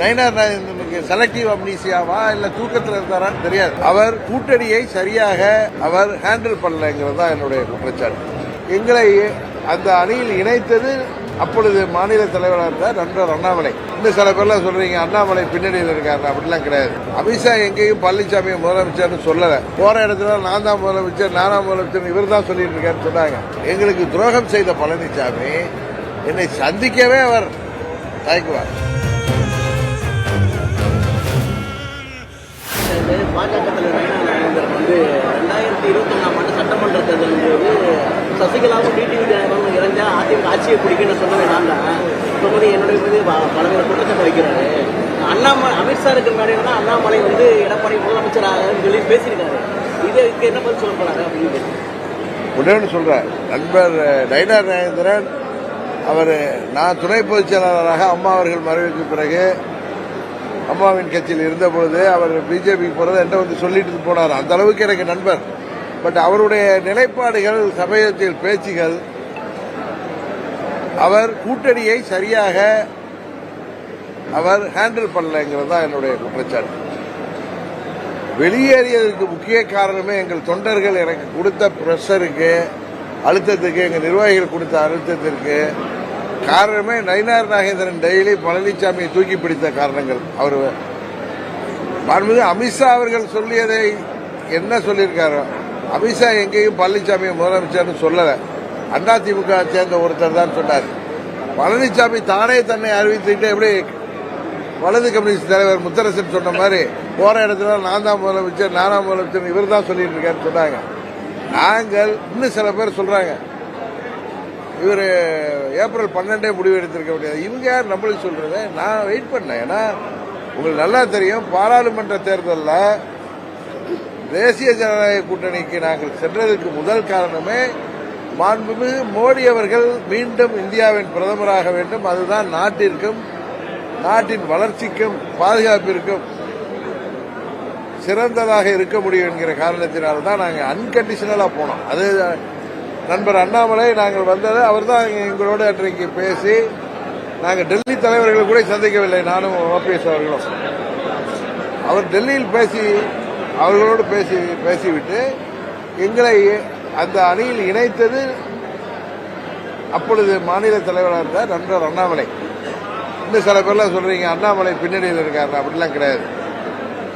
Nayanar நாகேந்திரனுக்கு selective அம்னீசியாவா இல்ல தூக்கத்தில் இருந்தாரான்னு தெரியாது. அவர் கூட்டணியை சரியாக அவர் ஹேண்டில் பண்ணலங்கிறது தான் என்னுடைய குற்றச்சாட்டு எங்களை அந்த அணியில் இணைத்தது அப்பொழுது மாநில தலைவராக இருந்தார் நண்பர் அண்ணாமலை. இன்னும் சில பேர்லாம் சொல்றீங்க அண்ணாமலை பின்னணியில் இருக்காரு அப்படிலாம் கிடையாது. அமித்ஷா எங்கேயும் பழனிசாமி முதலமைச்சர்னு சொல்லலை. போற இடத்துல நான் தான் முதலமைச்சர் நானா முதலமைச்சர் இவர் தான் சொல்லிட்டு இருக்காருன்னு சொன்னாங்க. எங்களுக்கு துரோகம் செய்த பழனிசாமி என்னை சந்திக்கவே அவர் தயங்குவார். பாஜக தலைவர் நயனா வந்து ரெண்டாயிரத்தி இருபத்தி ஒன்றாம் ஆண்டு சட்டமன்ற தேர்தலின் போது சசிகலாவும் டிடிவி தினகரனும் இறந்தா அதிமுக ஆட்சியை பிடிக்கணும்னு சொன்னது நான் தான். சொன்னது என்னுடைய மீது ப- பலவித குற்றச்சாட்டு வைக்கிறாரு. அண்ணாமலை அமித்ஷா இருக்கிற மேடையில அண்ணாமலை வந்து எடப்பாடி முதலமைச்சராக சொல்லி பேசியிருக்காரு. இதுக்கு என்ன பதில் சொல்ல போறாரு அப்படின்னு உடனே நண்பர் நயினார் நாகேந்திரன் அவர் நான் துணை பொதுச் செயலாளராக அம்மா அவர்கள் மறைவுக்கு பிறகு அம்மாவின் கட்சியில் இருந்த பொழுது அவர் பிஜேபிக்கு போறது என்கிட்ட வந்து சொல்லிட்டு போனார். அந்த அளவுக்கு எனக்கு நண்பர். பட் அவருடைய நிலைப்பாடுகள் சமயத்தில் பேச்சுகள் அவர் கூட்டணியை சரியாக அவர் ஹேண்டில் பண்ணலைங்கிறது தான் என்னுடைய குற்றச்சாட்டு. வெளியேறியதற்கு முக்கிய காரணமே எங்கள் தொண்டர்கள் எனக்கு கொடுத்த ப்ரெஷருக்கு அழுத்தத்துக்கு எங்கள் நிர்வாகிகள் கொடுத்த அழுத்தத்திற்கு காரணமே நயினார் நாகேந்திரன் டெய்லி பழனிசாமியை தூக்கி பிடித்த காரணங்கள். அவர் மாண்புமிகு அமித்ஷா அவர்கள் சொல்லியதை என்ன சொல்லியிருக்காரோ அமித்ஷா எங்கேயும் பழனிசாமியை முதலமைச்சர்னு சொல்லலை. அதிமுக சேர்ந்த ஒருத்தர் தான் சொன்னார். பழனிசாமி தானே தன்னை அறிவித்துக்கிட்டு எப்படி வலது கம்யூனிஸ்ட் தலைவர் முத்தரசன் சொன்ன மாதிரி போற இடத்துல நான் தான் முதலமைச்சர் நானா முதலமைச்சர் இவர் தான் சொல்லிட்டு இருக்காருன்னு சொன்னாங்க. நாங்கள் இன்னும் சில பேர் சொல்றாங்க. இவர் ஏப்ரல் பன்னெண்டே முடிவு எடுத்திருக்க முடியாது. இவங்க யார் நம்மளுக்கு சொல்கிறத நான் வெயிட் பண்ணேன். ஏன்னா உங்களுக்கு நல்லா தெரியும் பாராளுமன்ற தேர்தலில் தேசிய ஜனநாயக கூட்டணிக்கு நாங்கள் சென்றதற்கு முதல் காரணமே மாண்புமிகு மோடி அவர்கள் மீண்டும் இந்தியாவின் பிரதமராக வேண்டும். அதுதான் நாட்டிற்கும் நாட்டின் வளர்ச்சிக்கும் பாதுகாப்பிற்கும் சிறந்ததாக இருக்க முடியும் என்கிற காரணத்தினால்தான் நாங்கள் அன்கண்டிஷனலாக போனோம். அது நண்பர் அண்ணாமலை நாங்கள் வந்தது அவர் தான் எங்களோட அன்றைக்கு பேசி நாங்கள் டெல்லி தலைவர்கள் கூட சந்திக்கவில்லை நானும் ஓபிஎஸ் அவர்களும். அவர் டெல்லியில் பேசி அவர்களோடு பேசி பேசிவிட்டு எங்களை அந்த அணியில் இணைத்தது அப்பொழுது மாநில தலைவராக இருந்தார் நண்பர் அண்ணாமலை. இன்னும் சில பேர்லாம் சொல்றீங்க அண்ணாமலை பின்னணியில் இருக்காரு அப்படிலாம் கிடையாது.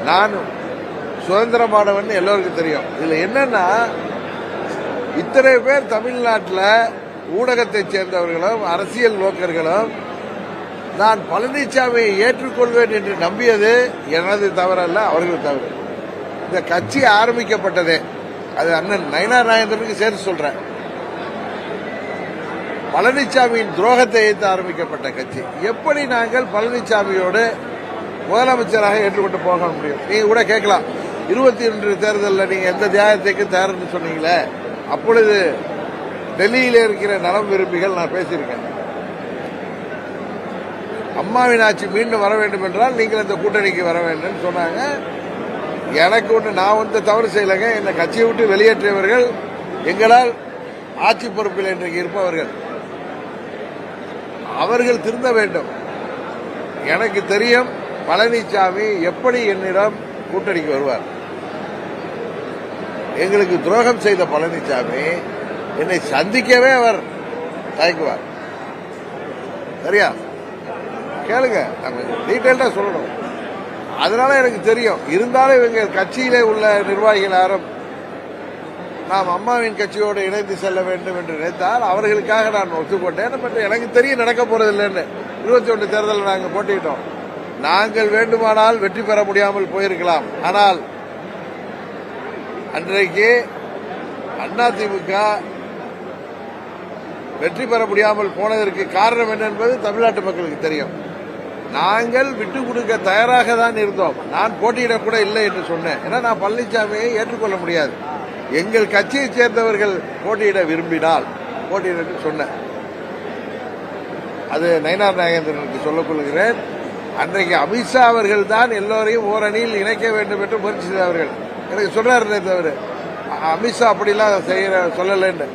நான் சுதந்திரமானவன் எல்லோருக்கும் தெரியும். இதுல என்னன்னா இத்தனை பேர் தமிழ்நாட்டில் ஊடகத்தைச் சேர்ந்தவர்களும் அரசியல் நோக்கர்களும் நான் பழனிசாமியை ஏற்றுக்கொள்வேன் என்று நம்பியது எனது தவறல்ல அவர்கள் தவறு. இந்த கட்சி ஆரம்பிக்கப்பட்டதே. அது அண்ணன் நயனா நாயந்திரனுக்கு சேர்த்து சொல்றேன். பழனிசாமியின் துரோகத்தை எதிர்த்து ஆரம்பிக்கப்பட்ட கட்சி. எப்படி நாங்கள் பழனிசாமியோடு முதலமைச்சராக ஏற்றுக்கொண்டு போக முடியும்? நீங்க கூட கேட்கலாம். இருபத்தி ஒன்று தேர்தலில் நீங்க எந்த தியாகத்துக்கு தயார்னு சொன்னீங்களே. அப்பொழுது டெல்லியில் இருக்கிற நலம் விரும்பிகள் நான் பேசியிருக்கேன். அம்மாவின் ஆட்சி மீண்டும் வர வேண்டும் என்றால் நீங்கள் இந்த கூட்டணிக்கு வர வேண்டும் சொன்னாங்க. எனக்கு ஒன்று நான் வந்து தவறு செய்யலைங்க. என்னை கட்சியை விட்டு வெளியேற்றியவர்கள் எங்களால் ஆட்சி பொறுப்பில் இன்றைக்கு இருப்பவர்கள். அவர்கள் திருந்த வேண்டும். எனக்கு தெரியும் பழனிசாமி எப்படி என்னிடம் கூட்டணிக்கு வருவார். எங்களுக்கு துரோகம் செய்த பழனிசாமி என்னை சந்திக்கவே அவர் தயங்குவார். சரியா? கேளுங்க டீட்டெயில்டா சொல்லணும். அதனால எனக்கு தெரியும் இருந்தாலும் இவங்க கட்சியிலே உள்ள நிர்வாகிகள் யாரும் நாம் அம்மாவின் கட்சியோடு இணைந்து செல்ல வேண்டும் என்று நினைத்தால் அவர்களுக்காக நான் ஒத்துக்கொண்டேன். பட் எனக்கு தெரியும் நடக்க போறதில்லைன்னு. இருபத்தி ஒன்று தேர்தலில் நாங்கள் போட்டியிட்டோம். நாங்கள் வேண்டுமானால் வெற்றி பெற முடியாமல் போயிருக்கலாம். ஆனால் அன்றைக்கு அதிமுக வெற்றி பெற முடியாமல் போனதற்கு காரணம் என்ன என்பது தமிழ்நாட்டு மக்களுக்கு தெரியும். நாங்கள் விட்டு கொடுக்க தயாராக தான் இருந்தோம். நான் போட்டியிடக்கூட இல்லை என்று சொன்னேன். ஏன்னா நான் பழனிசாமியை ஏற்றுக்கொள்ள முடியாது. எங்கள் கட்சியைச் சேர்ந்தவர்கள் போட்டியிட விரும்பினால் போட்டியிட என்று சொன்னேன். அது நயனார் நாகேந்திரனுக்கு சொல்லிக் கொள்கிறேன். அன்றைக்கு அமித்ஷா அவர்கள் தான் எல்லோரையும் ஓரணியில் இணைக்க வேண்டும் என்று முயற்சி செய்தவர்கள். எனக்கு சொன்னார் தவிர அமித்ஷா அப்படிலாம் செய்யற சொல்லலைன்னு.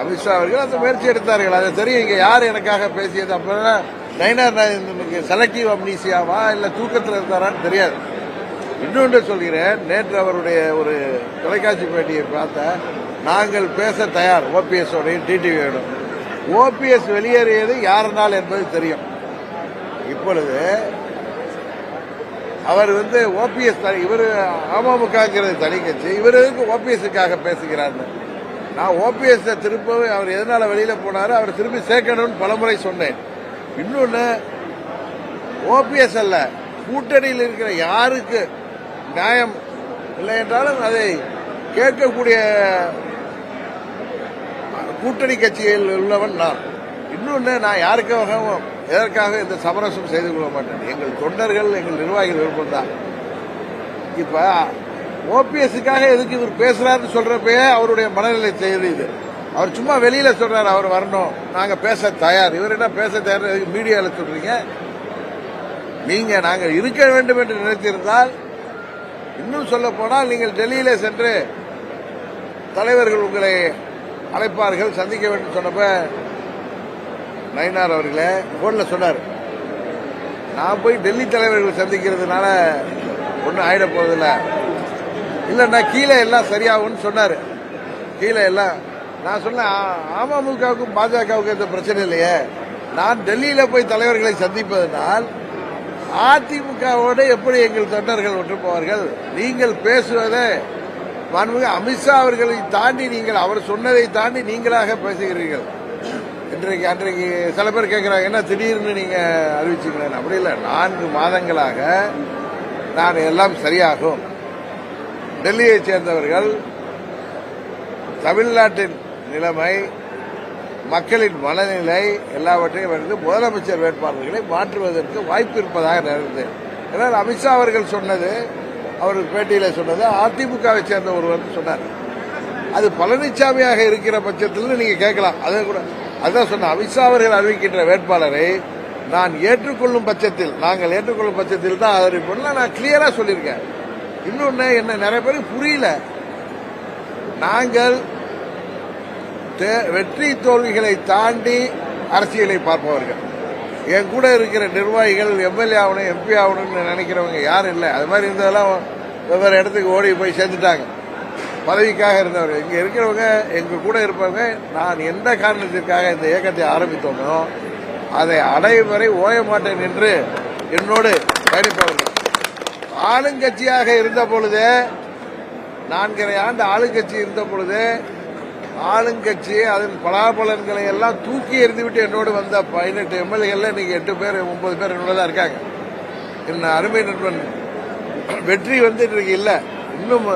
அமித்ஷா அவர்கள் அந்த முயற்சி எடுத்தார்கள். அது தெரியும் இங்க யார் எனக்காக பேசியது? அப்படின்னா நயனார் நாகேந்திரனுக்கு செலக்டிவ் அம்னீசியாவா இல்ல தூக்கத்தில் இருந்தாரான்னு தெரியாது. இன்னொன்று சொல்கிறேன் நேற்று அவருடைய ஒரு தொலைக்காட்சி பேட்டியை பார்த்த நாங்கள் பேச தயார் ஓபிஎஸோடையும் டிடிவியோடும் ஓபிஎஸ் வெளியேறியது யாருனால் என்பது தெரியும். இப்பொழுது அவர் வந்து ஓபிஎஸ் இவர் அமமுகங்கிறது தனி கட்சி இவர் ஓபிஎஸ்க்காக பேசுகிறார்னு. நான் ஓபிஎஸ் திருப்பவே அவர் எதனால வெளியில போனார் அவர் திருப்பி சேர்க்கணும்னு பலமுறை சொன்னேன். இன்னொன்னு ஓபிஎஸ் அல்ல கூட்டணியில் இருக்கிற யாருக்கு நியாயம் இல்லை என்றாலும் அதை கேட்கக்கூடிய கூட்டணி கட்சியில் உள்ளவன் நான். இன்னொன்று நான் யாருக்காகவும் எதற்காக இந்த சமரசம் செய்து கொள்ள மாட்டேன் எங்கள் தொண்டர்கள் எங்கள் நிர்வாகிகள் விருப்பம் தான் இப்ப ஓபிஎஸ்க்காக எதுக்கு இவர் பேசுறாருன்னு சொல்றப்பயே அவருடைய மனநிலை தெரியுது. அவர் சும்மா வெளியில சொல்றாரு அவர் வரணும். நாங்க பேச தயார். இவர் என்ன பேச தயார் மீடியாவில் மீடியால சொல்றீங்க? நீங்க நாங்கள் இருக்க வேண்டும் என்று நினைத்திருந்தால் இன்னும் சொல்ல போனால் நீங்கள் டெல்லியிலே சென்று தலைவர்கள் உங்களை அழைப்பார்கள் சந்திக்க வேண்டும் சொன்னப்ப நயினார் அவர்களே போன்ல சொன்னார். நான் போய் டெல்லி தலைவர்கள் சந்திக்கிறதுனால ஒன்றும் ஆயிட போறதில்ல. இல்லைன்னா கீழே எல்லாம் சரியாகும்னு சொன்னார். கீழே எல்லாம் நான் சொன்னேன் அமமுகவுக்கும் பாஜகவுக்கும் எந்த பிரச்சனை இல்லையே. நான் டெல்லியில் போய் தலைவர்களை சந்திப்பதனால் அதிமுகவோடு எப்படி எங்கள் தொண்டர்கள் ஒன்று போவார்கள்? நீங்கள் பேசுவதை மாண்புமிகு அமித்ஷா அவர்களை தாண்டி நீங்கள் அவர் சொன்னதை தாண்டி நீங்களாக பேசுகிறீர்கள். இன்றைக்கு அன்றைக்கு சில பேர் கேட்குறாங்க என்ன திடீர்னு நீங்கள் அறிவிச்சீங்களேன் அப்படி இல்லை. நான்கு மாதங்களாக நான் எல்லாம் சரியாகும். டெல்லியைச் சேர்ந்தவர்கள் தமிழ்நாட்டின் நிலைமை மக்களின் மனநிலை எல்லாவற்றையும் வந்து முதலமைச்சர் வேட்பாளர்களை மாற்றுவதற்கு வாய்ப்பு இருப்பதாக நினைத்தது ஏன்னால் அமித்ஷா அவர்கள் சொன்னது அவர் பேட்டியில் சொன்னது அதிமுகவை சேர்ந்த ஒருவர் சொன்னார். அது பழனிசாமியாக இருக்கிற பட்சத்தில் நீங்க கேட்கலாம். அதை கூட அதுதான் சொன்ன அமித்ஷா அவர்கள் அறிவிக்கின்ற வேட்பாளரை நான் ஏற்றுக்கொள்ளும் பட்சத்தில் நாங்கள் ஏற்றுக்கொள்ளும் பட்சத்தில் தான் ஆதரிப்போம் நான் கிளியரா சொல்லியிருக்கேன். இன்னொன்னு என்ன நிறைய பேருக்கு புரியல. நாங்கள் வெற்றி தோல்விகளை தாண்டி அரசியலை பார்ப்பவர்கள். என் கூட இருக்கிற நிர்வாகிகள் எம்எல்ஏ ஆகணும் எம்பி ஆகணும்னு நினைக்கிறவங்க யாரும் இல்லை. அது மாதிரி இருந்ததெல்லாம் வெவ்வேறு இடத்துக்கு ஓடி போய் சேர்ந்துட்டாங்க. பதவிக்காக இருந்தவர்கள் இங்கே இருக்கிறவங்க எங்கள் கூட இருப்பவங்க நான் எந்த காரணத்திற்காக இந்த இயக்கத்தை ஆரம்பித்தோமோ அதை அடையும் வரை ஓய மாட்டேன் என்று என்னோடு பயணிப்பவர்கள். ஆளுங்கட்சியாக இருந்த பொழுதே நான்கரை ஆண்டு ஆளுங்கட்சி இருந்த பொழுது ஆளுங்கட்சி அதன் பலாபலன்களை எல்லாம் தூக்கி எறிந்துவிட்டு என்னோடு வந்த பதினெட்டு எம்எல்ஏல இன்னைக்கு எட்டு பேர் ஒன்பது பேர் என்னோட தான் இருக்காங்க. என் அருமை நண்பன் வெற்றி வந்து இன்றைக்கு இல்லை. இன்னும்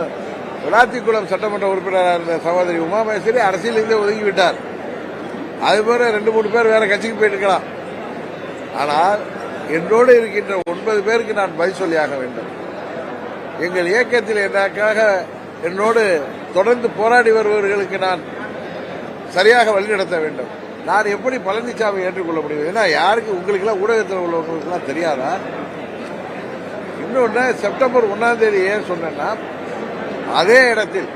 விளாத்திக்குளம் சட்டமன்ற உறுப்பினராக இருந்த சகோதரி உமா மகேஸ்வரி அரசியலிருந்தே ஒதுங்கி விட்டார் அது போல ரெண்டு மூணு பேர் வேற கட்சிக்கு போயிட்டு இருக்கலாம் ஆனால் என்னோடு இருக்கின்ற ஒன்பது பேருக்கு நான் பதில் சொல்லியாக வேண்டும். எங்கள் இயக்கத்தில் எனக்காக என்னோடு தொடர்ந்து போராடி வருபவர்களுக்கு நான் சரியாக வழிநடத்த வேண்டும். நான் எப்படி பழனிசாமி ஏற்றுக்கொள்ள முடியும்? ஏன்னா யாருக்கு உங்களுக்கெல்லாம் ஊடகத்தில் உள்ளவங்களுக்கெல்லாம் தெரியாதா? இன்னொன்று செப்டம்பர் ஒன்னாம் தேதி ஏன் சொன்னேன்னா அதே இடத்தில்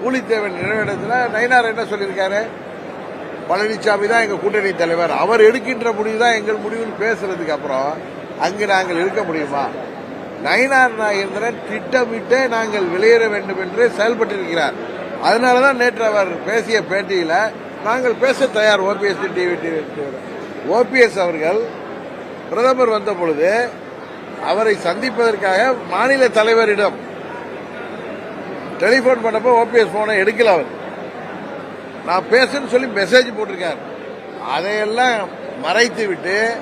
பூலித்தேவன் நினைவிடத்தில் நயினார் என்ன சொல்லியிருக்காரு? பழனிசாமி தான் எங்கள் கூட்டணி தலைவர். அவர் எடுக்கின்ற முடிவு தான் எங்கள் முடிவுன்னு பேசுறதுக்கு அப்புறம் அங்கு நாங்கள் இருக்க முடியுமா? நயினார் நாகேந்திரன் திட்டமிட்டே நாங்கள் வெளியேற வேண்டும் என்று செயல்பட்டிருக்கிறார். அதனால தான் நேற்று அவர் பேசிய பேட்டியில் நாங்கள் பேச தயார் ஓபிஎஸ் டிவி ஓபிஎஸ் அவர்கள் பிரதமர் வந்த பொழுது அவரை சந்திப்பதற்காக மாநில தலைவரிடம் டெலிஃபோன் பண்ணப்போ ஓபிஎஸ் போனை எடுக்கல அவர். நான் பேசுன்னு சொல்லி மெசேஜ் போட்டிருக்காரு. அதையெல்லாம் மறைத்து விட்டு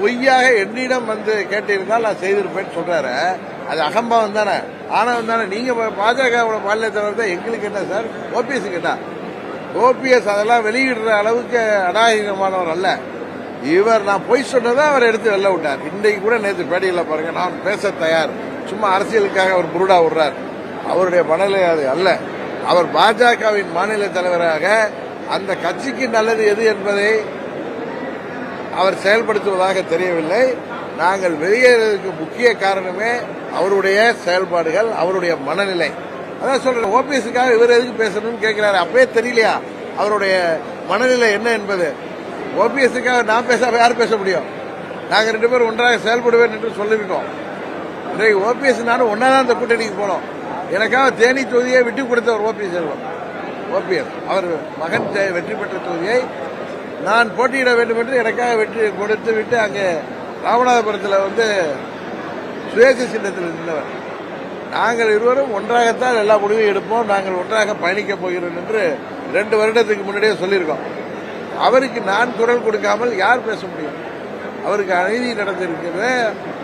பொய்யாக என்னிடம் வந்து கேட்டிருந்தால் நான் செய்திருப்பேன்னு சொல்றாரு. அது அகம்பாவம் தானே? ஆனவம் தானே? நீங்க பாஜகவோட மாநில தலைவர் தான் எங்களுக்கு என்ன சார்? ஓபிஎஸ் கேட்டா ஓபிஎஸ் அதெல்லாம் வெளியிடுற அளவுக்கு அநாயகமானவர் அல்ல. இவர் நான் பொய் சொன்னதை அவர் எடுத்து வெளில விட்டார். இன்றைக்கு கூட நேற்று பேடியில் பாருங்க நான் பேச தயார். சும்மா அரசியலுக்காக அவர் புருடா விடுறார். அவருடைய மனநிலை அது அல்ல. அவர் பாஜகவின் மாநில தலைவராக அந்த கட்சிக்கு நல்லது எது என்பதை அவர் செயல்படுத்துவதாக தெரியவில்லை. நாங்கள் வெளியேறதுக்கு முக்கிய காரணமே அவருடைய செயல்பாடுகள் அவருடைய மனநிலை. அதான் சொல்றேன் ஓபிஎஸ்க்காக இவர் எதுக்கு பேசணும்னு கேட்கிறாரு. அப்பவே தெரியலையா? அவருடைய மனநிலை என்ன என்பது? ஓபிஎஸ்க்காக நான் பேச யார் பேச முடியும்? நாங்கள் ரெண்டு பேரும் ஒன்றாக செயல்படுவேன் என்று சொல்லியிருக்கோம் இன்றைக்கு ஓபிஎஸ் நானும் ஒன்றா தான் இந்த கூட்டணிக்கு போனோம். எனக்காக தேனி தொகுதியை விட்டு கொடுத்தவர் ஓபிஎஸ் செல்வம். ஓபிஎஸ் அவர் மகன் வெற்றி பெற்ற தொகுதியை நான் போட்டியிட வேண்டும் என்று எனக்காக வெற்றி கொடுத்து விட்டு அங்கே ராமநாதபுரத்தில் வந்து சுயேட்சை சின்னத்தில் நின்றவர். நாங்கள் இருவரும் ஒன்றாகத்தான் எல்லா முடிவையும் எடுப்போம். நாங்கள் ஒன்றாக பயணிக்கப் போகிறோம் என்று ரெண்டு வருடத்துக்கு முன்னாடியே சொல்லியிருக்கோம். அவருக்கு நான் குரல் கொடுக்காமல் யார் பேச முடியும்? அவருக்கு அநீதி நடந்திருக்கிறது.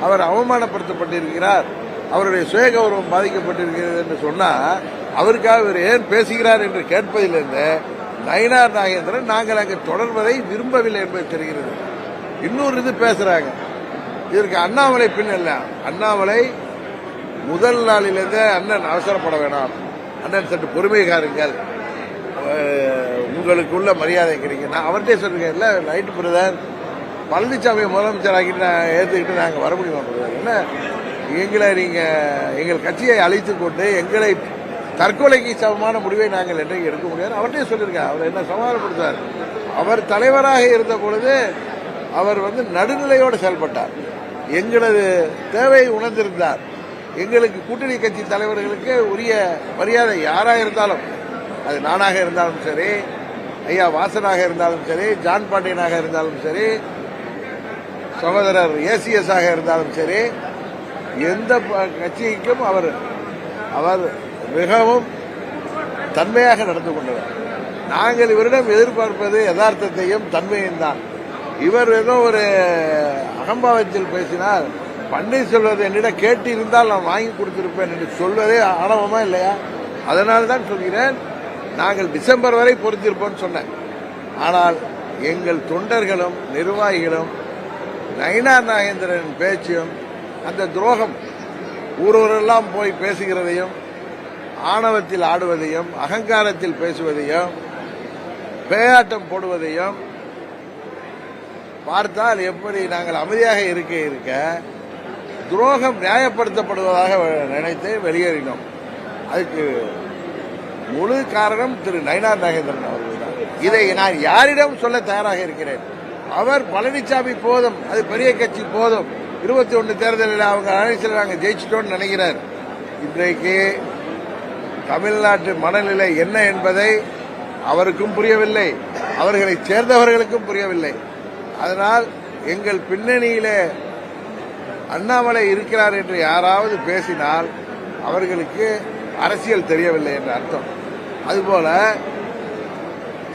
அவர் அவமானப்படுத்தப்பட்டிருக்கிறார். அவருடைய சுயகௌரவம் பாதிக்கப்பட்டிருக்கிறது என்று சொன்னால் அவருக்காக இவர் ஏன் பேசுகிறார் என்று கேட்பதிலிருந்து நயினார் நாகேந்திரன் நாங்கள் அங்கே தொடர்வதை விரும்பவில்லை என்பது தெரிகிறது. இன்னொரு இது பேசுகிறாங்க இதற்கு அண்ணாமலை பின்னல்ல அண்ணாமலை முதல் நாளிலிருந்து அண்ணன் அவசரப்பட வேணாம். அண்ணன் சற்று பொறுமை காருங்கள் உங்களுக்குள்ள மரியாதை கிடைக்கும். நான் அவர்கிட்டே சொல்லிருக்கேன் இல்லை ரைட்டு பிரதர். பழனிசாமியை முதலமைச்சர் ஆக்கிட்டு நான் ஏற்றுக்கிட்டு நாங்கள் வர முடியுமா பிரதர்? என்ன? எங்களை நீங்கள் எங்கள் கட்சியை அழைத்து கொண்டு எங்களை தற்கொலைக்கு சமமான முடிவை நாங்கள் என்றைக்கு எடுக்க முடியாது. அவர்கிட்டே சொல்லியிருக்கேன் அவர் என்ன சமாதானப்படுத்தார் அவர் தலைவராக இருந்த பொழுது அவர் வந்து நடுநிலையோடு செயல்பட்டார். எங்களது தேவையை உணர்ந்திருந்தார். எங்களுக்கு கூட்டணி கட்சி தலைவர்களுக்கு உரிய மரியாதை யாராக இருந்தாலும் அது நானாக இருந்தாலும் சரி ஐயா வாசனாக இருந்தாலும் சரி ஜான் பாண்டியனாக இருந்தாலும் சரி சகோதரர் ஏசிஎஸ் ஆக இருந்தாலும் சரி எந்த ப- கட்சிக்கும் அவர் அவர் மிகவும் தன்மையாக நடந்து கொண்டவர். நாங்கள் இவரிடம் எதிர்பார்ப்பது யதார்த்தத்தையும் தன்மையும் தான். இவர் ஏதோ ஒரு அகம்பாவத்தில் பேசினால் பன்னீர்செல்வத்தை என்னிடம் கேட்டு இருந்தால் நான் வாங்கி கொடுத்திருப்பேன் என்று சொல்வதே ஆணவமா இல்லையா? அதனால தான் சொல்கிறேன் நாங்கள் டிசம்பர் வரை பொறுத்திருப்போம்னு சொன்னேன். ஆனால் எங்கள் தொண்டர்களும் நிர்வாகிகளும் நயினார் நாகேந்திரன் பேச்சும் அந்த துரோகம் ஊரூரெல்லாம் போய் பேசுகிறதையும் ஆணவத்தில் ஆடுவதையும் அகங்காரத்தில் பேசுவதையும் பேயாட்டம் போடுவதையும் பார்த்தால் எப்படி நாங்கள் அமைதியாக இருக்க இருக்க துரோகம் நியாயப்படுத்தப்படுவதாக நினைத்து வெளியேறினோம். அதுக்கு முழு காரணம் திரு நயனார் நாகேந்திரன் அவர்கள் தான் இதை நான் யாரிடம் சொல்ல தயாராக இருக்கிறேன்? அவர் பழனிசாமி போதும் அது பெரிய கட்சி போதும். இருபத்தி ஒன்று தேர்தலில் அவங்க அழைச்சில் நாங்கள் ஜெயிச்சிட்டோம்னு நினைக்கிறார். இன்றைக்கு தமிழ்நாட்டு மனநிலை என்ன என்பதை அவருக்கும் புரியவில்லை. அவர்களை சேர்ந்தவர்களுக்கும் புரியவில்லை. அதனால் எங்கள் பின்னணியிலே அண்ணாமலை இருக்கிறார் என்று யாராவது பேசினால் அவர்களுக்கு அரசியல் தெரியவில்லை என்ற அர்த்தம். அதுபோல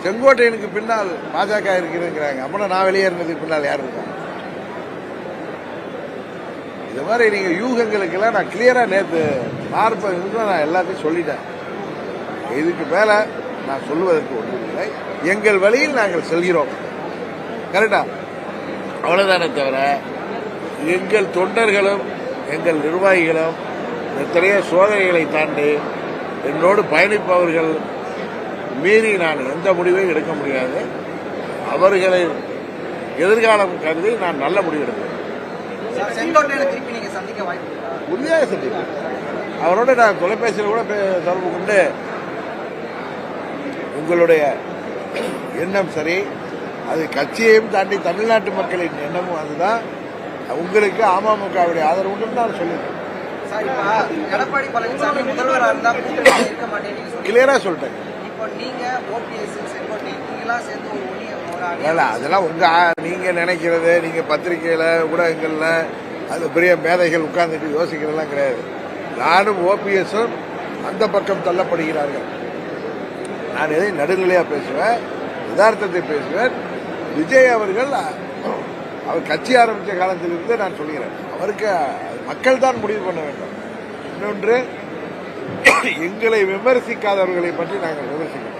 செங்கோட்டையனுக்கு பின்னால் பாஜக இருக்குதுங்கிறாங்க அப்படின்னா நான் வெளியேறினதுக்கு பின்னால் யார் இருக்காங்க? இது மாதிரி நீங்க யூகங்களுக்கெல்லாம் நான் கிளியரா நேற்று பார்ப்பது நான் எல்லாத்தையும் சொல்லிட்டேன். இதுக்கு மேல நான் சொல்லுவதற்கு ஒன்றுமில்லை எங்கள் வழியில் நாங்கள் செல்கிறோம். கரெக்டா அவ்வளவுதானே தவிர எங்கள் தொண்டர்களும் எங்கள் நிர்வாகிகளும் எத்தனையோ சோதனைகளை தாண்டி என்னோடு பயணிப்பவர்கள் மீறி நான் எந்த முடிவையும் எடுக்க முடியாது. அவர்களை எதிர்காலம் கருதி நான் நல்ல முடிவு எடுப்பேன். உறுதியாக சந்திப்பேன் அவரோட நான் தொலைபேசியில் கூட தொடர்பு கொண்டு உங்களுடைய எண்ணம் சரி அது கட்சியையும் தாண்டி தமிழ்நாட்டு மக்களின் எண்ணமும் அதுதான். உங்களுக்கு அமமுகவுடைய ஆதரவு உண்டு நான் சொல்லியிருக்கேன் சார் இப்ப எடப்பாடி பழனிசாமி முதல்வரா இருந்தா கூட்டணியில இருக்க மாட்டேன்னு நீங்க சொன்னீங்க. கிளியரா சொல்லிட்டேன். இப்போ இல்ல அதெல்லாம் உங்க நீங்கள் நீங்க நினைக்கிறது நீங்க பத்திரிகையில ஊடகங்கள்ல அது பெரிய மேதைகள் உட்கார்ந்துட்டு யோசிக்கிறதெல்லாம் கிடையாது. நானும் ஓபிஎஸும் அந்த பக்கம் தள்ளப்படுகிறார்கள். நான் எதை நடுநிலையா பேசுவேன் யதார்த்தத்தை பேசுவேன். விஜய் அவர்கள் அவர் கட்சி ஆரம்பித்த காலத்திலிருந்து நான் சொல்கிறேன். அவருக்கு மக்கள் தான் முடிவு பண்ண வேண்டும். இன்னொன்று எங்களை விமர்சிக்காதவர்களை பற்றி நாங்கள் விமர்சிக்கிறோம்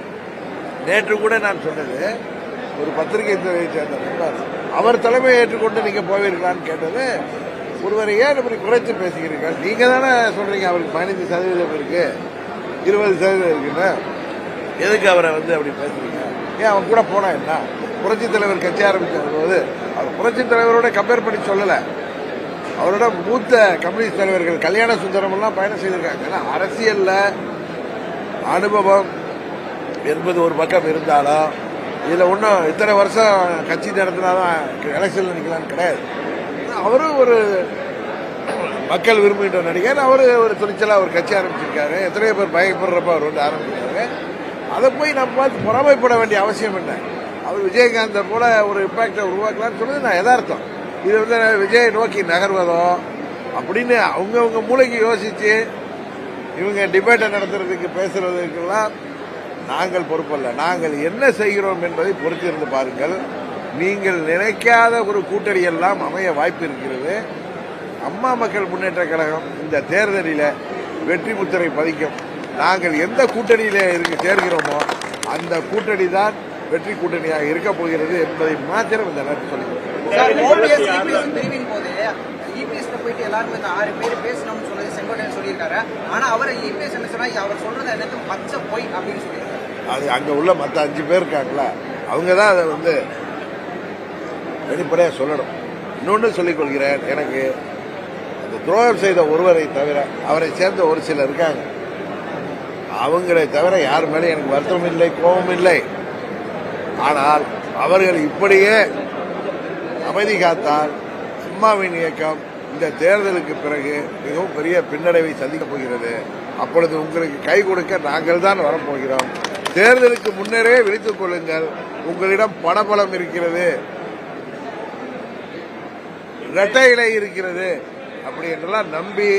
நேற்று கூட நான் சொன்னது ஒரு பத்திரிகை துறையை சேர்ந்த நண்பர் அவர் தலைமையை ஏற்றுக்கொண்டு நீங்க போவீர்களான்னு கேட்டது ஒருவரை ஏன் இப்படி குறைச்சு பேசுகிறீர்கள்? நீங்க தானே சொல்றீங்க அவருக்கு பதினைஞ்சு சதவீதம் இருக்கு இருபது சதவீதம் இருக்குன்னு. எதுக்கு அவரை வந்து அப்படி பேசுறீங்க? ஏன் அவன் கூட போனா என்ன? புரட்சி தலைவர் கட்சி ஆரம்பிச்ச போது அவர் புரட்சி தலைவரோட கம்பேர் பண்ணி சொல்லல. அவரோட மூத்த கம்யூனிஸ்ட் தலைவர்கள் கல்யாண சுந்தரம் எல்லாம் பயணம் செய்திருக்காங்க. ஏன்னா அரசியல்ல அனுபவம் என்பது ஒரு பக்கம் இருந்தாலும் இதில் ஒன்றும் இத்தனை வருஷம் கட்சி நடத்தினாதான் எலெக்ஷனில் நிற்கலான்னு கிடையாது. அவரும் ஒரு மக்கள் விரும்புகின்ற நடிகர். அவர் ஒரு துணிச்சலாக ஒரு கட்சி ஆரம்பிச்சிருக்காரு. எத்தனையோ பேர் பயப்படுறப்ப அவர் வந்து ஆரம்பிச்சிருக்காரு அதை போய் நம்ம பார்த்து பொறாமைப்பட வேண்டிய அவசியம் என்ன? அவர் விஜயகாந்தை போல ஒரு இம்பாக்டை உருவாக்கலாம்னு சொன்னது நான் எதார்த்தம் இது வந்து விஜய் நோக்கி நகர்வதோ அப்படின்னு அவங்கவுங்க மூளைக்கு யோசித்து இவங்க டிபேட்டை நடத்துறதுக்கு பேசுறதுக்கெல்லாம் நாங்கள் பொறுப்பல்ல. நாங்கள் என்ன செய்கிறோம் என்பதை பொறுத்திருந்து பாருங்கள். நீங்கள் நினைக்காத ஒரு கூட்டணி எல்லாம் அமைய வாய்ப்பு இருக்கிறது. அம்மா மக்கள் முன்னேற்ற கழகம் இந்த தேர்தலில் வெற்றி முத்திரை பதிக்கும். நாங்கள் எந்த கூட்டணியில் இருக்கு சேர்கிறோமோ அந்த கூட்டணி தான் வெற்றி கூட்டணியாக இருக்க போகிறது என்பதை மாத்திரம் இந்த நேரத்தில் சொல்லிக்கிறேன் இபிஎஸ் போயிட்டு எல்லாருமே இந்த ஆறு பேர் பேசணும்னு சொன்னது செங்கோட்டையன் சொல்லியிருக்காரு. ஆனா அவர் இபிஎஸ் என்ன சொன்னா அவர் சொல்றது எனக்கு பச்சை போய் அப்படின்னு சொல்லி அது அங்கே உள்ள மற்ற அஞ்சு பேர் இருக்காங்களா அவங்க தான் அதை வந்து வெளிப்படையாக சொல்லணும். இன்னொன்று சொல்லிக் கொள்கிறேன் எனக்கு அந்த துரோகம் செய்த ஒருவரை தவிர அவரை சேர்ந்த ஒரு சிலர் இருக்காங்க. அவங்களை தவிர யார் மேலே எனக்கு வருத்தம் இல்லை கோபம் இல்லை. ஆனால் அவர்கள் இப்படியே அமைதி காத்தால் அம்மாவின் இயக்கம் இந்த தேர்தலுக்கு பிறகு மிகவும் பெரிய பின்னடைவை சந்திக்கப் போகிறது. அப்பொழுது உங்களுக்கு கை கொடுக்க நாங்கள் தான் வரப்போகிறோம் தேர்தலுக்கு முன்னரே விழித்துக் கொள்ளுங்கள். உங்களிடம் பணபலம் இருக்கிறது. இரட்டை இலை இருக்கிறது அப்படி என்றெல்லாம் நம்பி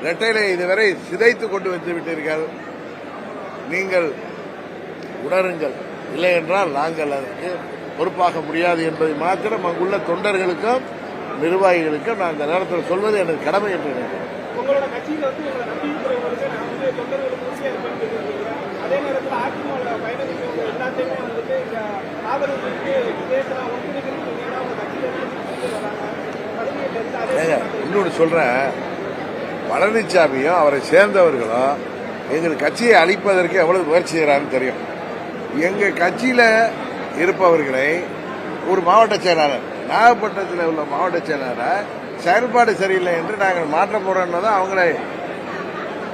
இரட்டை இலை இதுவரை சிதைத்து கொண்டு வந்து விட்டீர்கள். நீங்கள் உணருங்கள். இல்லை என்றால் நாங்கள் அதற்கு பொறுப்பாக முடியாது என்பதை மாத்திரம் அங்குள்ள தொண்டர்களுக்கும் நிர்வாகிகளுக்கும் நான் அந்த நேரத்தில் சொல்வது எனக்கு கடமை என்று நினைக்கிறேன். அதே நேரத்தில் அதிமுக பயணிக்கிறவங்க எல்லாத்தையுமே வந்துட்டு இந்த வராங்க. அதே ஏங்க இன்னொன்று சொல்றேன். பழனிசாமியும் அவரை சேர்ந்தவர்களும் எங்கள் கட்சியை அழிப்பதற்கு எவ்வளவு முயற்சி செய்கிறான்னு தெரியும். எங்க கட்சியில இருப்பவர்களை ஒரு மாவட்ட செயலாளர் நாகப்பட்டினத்தில் உள்ள மாவட்ட செயலாளரை செயல்பாடு சரியில்லை என்று நாங்கள் மாற்ற போறோம்னு தான் அவங்களை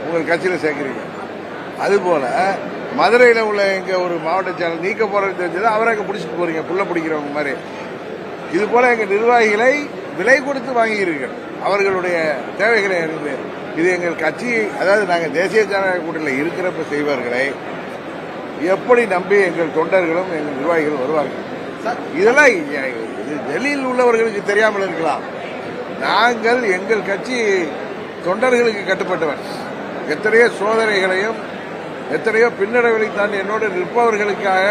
உங்கள் கட்சியில் சேர்க்கிறீங்க. அதுபோல மதுரையில் உள்ள எங்க ஒரு மாவட்ட செயலாளர் நீக்க போறது தெரிஞ்சது அவரை அங்கே பிடிச்சிட்டு போறீங்க புள்ள பிடிக்கிறவங்க மாதிரி. இது போல எங்கள் நிர்வாகிகளை விலை கொடுத்து வாங்குகிறீர்கள் அவர்களுடைய தேவைகளை அறிந்து இது எங்கள் கட்சி அதாவது நாங்கள் தேசிய ஜனநாயக கூட்டணியில் இருக்கிறப்ப செய்வார்களை எப்படி நம்பி எங்கள் தொண்டர்களும் எங்கள் நிர்வாகிகள் வருவார்கள்? இதெல்லாம் இது டெல்லியில் உள்ளவர்களுக்கு தெரியாமல் இருக்கலாம். நாங்கள் எங்கள் கட்சி தொண்டர்களுக்கு கட்டுப்பட்டவன். எத்தனையோ சோதனைகளையும் எத்தனையோ பின்னடைவுகளை தாண்டி என்னோடு நிற்பவர்களுக்காக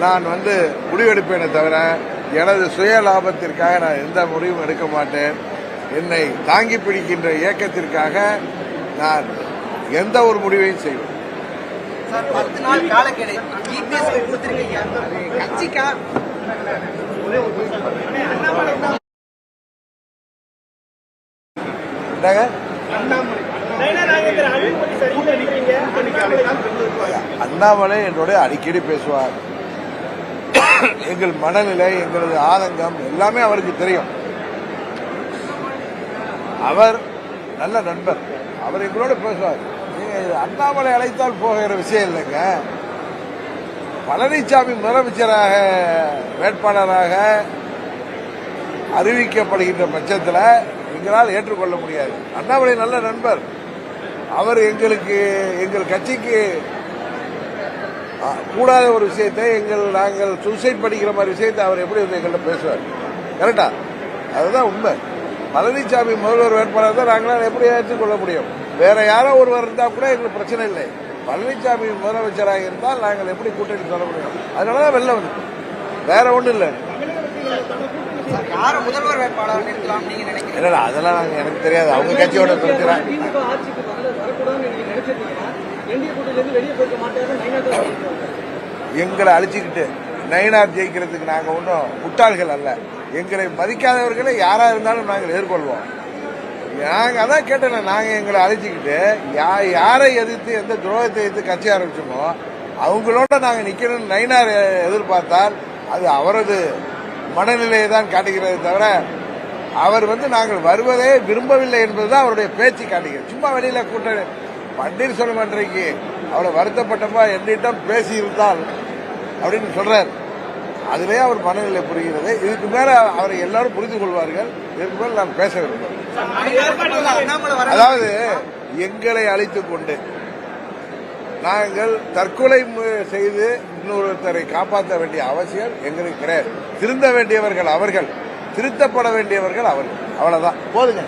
நான் வந்து முடிவெடுப்பேனே தவிர எனது சுய லாபத்திற்காக நான் எந்த முடிவும் எடுக்க மாட்டேன். என்னை தாங்கி பிடிக்கின்ற இயக்கத்திற்காக நான் எந்த ஒரு முடிவையும் செய்வேன். கட்சிக்கா? என்னங்க? அண்ணாமலை அண்ணாமலை என்னோட அடிக்கடி பேசுவார். எங்கள் மனநிலை எங்களது ஆதங்கம் எல்லாமே அவருக்கு தெரியும். அவர் நல்ல நண்பர். அவர் எங்களோட பேசுவார். அண்ணாமலை அழைத்தால் போகிற விஷயம் இல்லைங்க. பழனிசாமி முதலமைச்சராக வேட்பாளராக அறிவிக்கப்படுகின்ற பட்சத்தில் எங்களால் ஏற்றுக்கொள்ள முடியாது. அண்ணாமலை நல்ல நண்பர். அவர் எங்களுக்கு எங்கள் கட்சிக்கு கூடாத ஒரு விஷயத்தை எங்கள் நாங்கள் சூசைட் படிக்கிற மாதிரி விஷயத்தை அவர் எப்படி வந்து எங்கள்கிட்ட பேசுவார்? கரெக்டா அதுதான் உண்மை. பழனிசாமி முதல்வர் வேட்பாளர் தான் நாங்களால் எப்படி ஏற்றுக்கொள்ள முடியும்? வேற யாரோ ஒருவர் இருந்தால் கூட எங்களுக்கு பிரச்சனை இல்லை. பழனிசாமி முதலமைச்சராக இருந்தால் நாங்கள் எப்படி கூட்டணி சொல்ல முடியும்? அதனால தான் வெளில வந்து வேற ஒன்றும் இல்லை. யாரை முதல்வர் வேட்பாளர் நிறுத்தலாம் நீங்க இல்லை அதெல்லாம் நாங்கள் எனக்கு தெரியாது. அவங்க கட்சியோட பிரச்சனை எங்களை அழிச்சுக்கிட்டு நயினார் ஜெயிக்கிறதுக்கு நாங்கள் ஒன்றும் முட்டாள்கள் அல்ல. எங்களை மதிக்காதவர்களை யாராக இருந்தாலும் நாங்கள் எதிர்கொள்வோம். நாங்கள் அதான் கேட்டேன் நாங்கள் எங்களை அழிச்சுக்கிட்டு யா யாரை எதிர்த்து எந்த துரோகத்தை எதிர்த்து கட்சி ஆரம்பிச்சோமோ அவங்களோட நாங்கள் நிற்கணும்னு நயினார் எதிர்பார்த்தால் அது அவரது மனநிலையை தான் காட்டுகிறது தவிர அவர் வந்து நாங்கள் வருவதே விரும்பவில்லை என்பதுதான் அவருடைய பேச்சு காட்டுகிறது சும்மா வெளியில கூட்ட பன்னீர்செல்வம் அன்றைக்கு அவரை வருத்தப்பட்டப்பா என்னிடம் பேசியிருந்தால் அப்படின்னு சொல்றார். அதிலே அவர் மனநிலை புரிகிறது. இதுக்கு மேல அவரை எல்லாரும் புரிந்து கொள்வார்கள். இதுக்கு மேல நான் பேச விரும்புகிறேன். அதாவது எங்களை அழைத்துக் கொண்டு நாங்கள் தற்கொலை செய்து இன்னொருத்தரை காப்பாற்ற வேண்டிய அவசியம் எங்களுக்கு கிடையாது. திருந்த வேண்டியவர்கள் அவர்கள். திருத்தப்பட வேண்டியவர்கள் அவர்கள். அவ்வளவுதான். போதுங்க.